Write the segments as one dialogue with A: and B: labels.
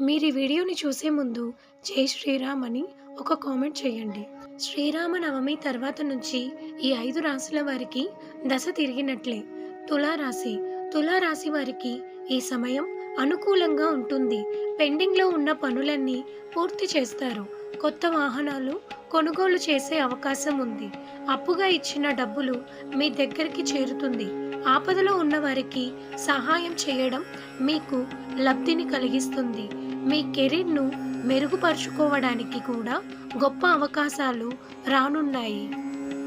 A: మీరు ఈ వీడియోని చూసే ముందు జై శ్రీరామ్ అని ఒక కామెంట్ చేయండి. శ్రీరామ నవమి తర్వాత నుంచి ఈ ఐదు రాశుల వారికి దశ తిరిగినట్లే. తులారాశి. తులారాశి వారికి ఈ సమయం అనుకూలంగా ఉంటుంది. పెండింగ్లో ఉన్న పనులన్నీ పూర్తి చేస్తారు. కొత్త వాహనాలు కొనుగోలు చేసే అవకాశం ఉంది. అప్పుగా ఇచ్చిన డబ్బులు మీ దగ్గరికి చేరుతుంది. ఆపదలో ఉన్నవారికి సహాయం చేయడం మీకు లబ్ధిని కలిగిస్తుంది. మీ కెరీర్ను మెరుగుపరుచుకోవడానికి కూడా గొప్ప అవకాశాలు రానున్నాయి.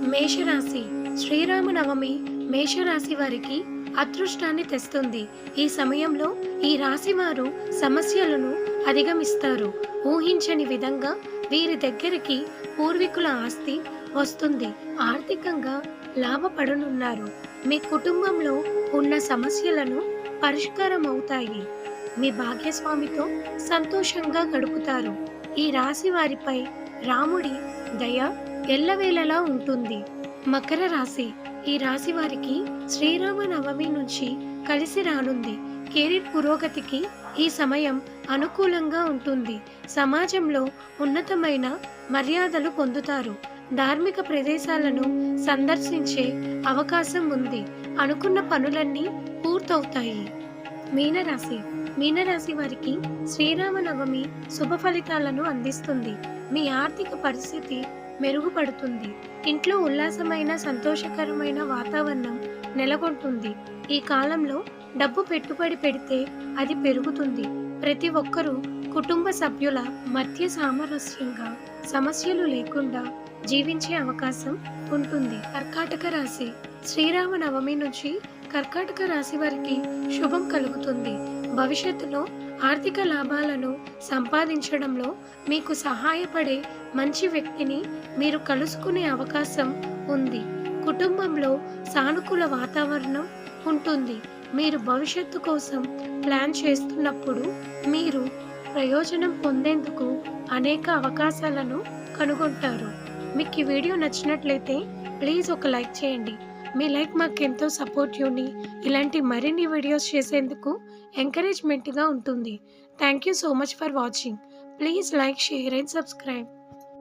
A: మేషరాశి. శ్రీరామనవమి మేషరాశి వారికి అదృష్టాన్ని తెస్తుంది. ఈ సమయంలో ఈ రాశి వారు సమస్యలను అధిగమిస్తారు. ఊహించని విధంగా వీరి దగ్గరికి పూర్వీకుల ఆస్తి వస్తుంది. ఆర్థికంగా లాభపడనున్నారు. మీ కుటుంబంలో ఉన్న సమస్యలను పరిష్కారం అవుతాయి మీ భాగ్యస్వామితో సంతోషంగా గడుపుతారు. ఈ రాశి వారిపై రాముడి దయ ఎల్లవేళలా ఉంటుంది. మకర రాశి ఈ రాశి వారికి శ్రీరామ నవమి నుంచి కలిసి రానుంది. కెరీర్ పురోగతికి ఈ సమయం అనుకూలంగా ఉంటుంది. సమాజంలో ఉన్నతమైన మర్యాదలు పొందుతారు. ధార్మిక ప్రదేశాలను సందర్శించే అవకాశం ఉంది. అనుకున్న పనులన్నీ పూర్తవుతాయి. మీనరాశి. మీనరాశి వారికి శ్రీరామనవమి శుభ ఫలితాలను అందిస్తుంది. మీ ఆర్థిక పరిస్థితి మెరుగుపడుతుంది. ఇంట్లో ఉల్లాసమైన సంతోషకరమైన వాతావరణం నెలకొంటుంది. ఈ కాలంలో డబ్బు పెట్టుబడి పెడితే అది పెరుగుతుంది. ప్రతి ఒక్కరూ కుటుంబ సభ్యుల మధ్య సామరస్యంగా సమస్యలు లేకుండా జీవించే అవకాశం ఉంటుంది. కర్కాటక రాశి. శ్రీరామ నవమి నుంచి కర్కాటక రాశి వారికి శుభం కలుగుతుంది. భవిష్యత్తులో ఆర్థిక లాభాలను సంపాదించడంలో మీకు సహాయపడే మంచి వ్యక్తిని మీరు కలుసుకునే అవకాశం ఉంది. కుటుంబంలో సానుకూల వాతావరణం ఉంటుంది. మీరు భవిష్యత్తు కోసం ప్లాన్ చేస్తున్నప్పుడు మీరు ప్రయోజనం పొందేందుకు అనేక అవకాశాలను కనుగొంటారు. మీకు ఈ వీడియో నచ్చినట్లయితే ప్లీజ్ ఒక లైక్ చేయండి. మీ లైక్ మాకు ఎంతో సపోర్టివ్ని ఇలాంటి మరిన్ని వీడియోస్ చేసేందుకు ఎంకరేజ్మెంట్గా ఉంటుంది. Thank you so much for watching. Please like share and subscribe.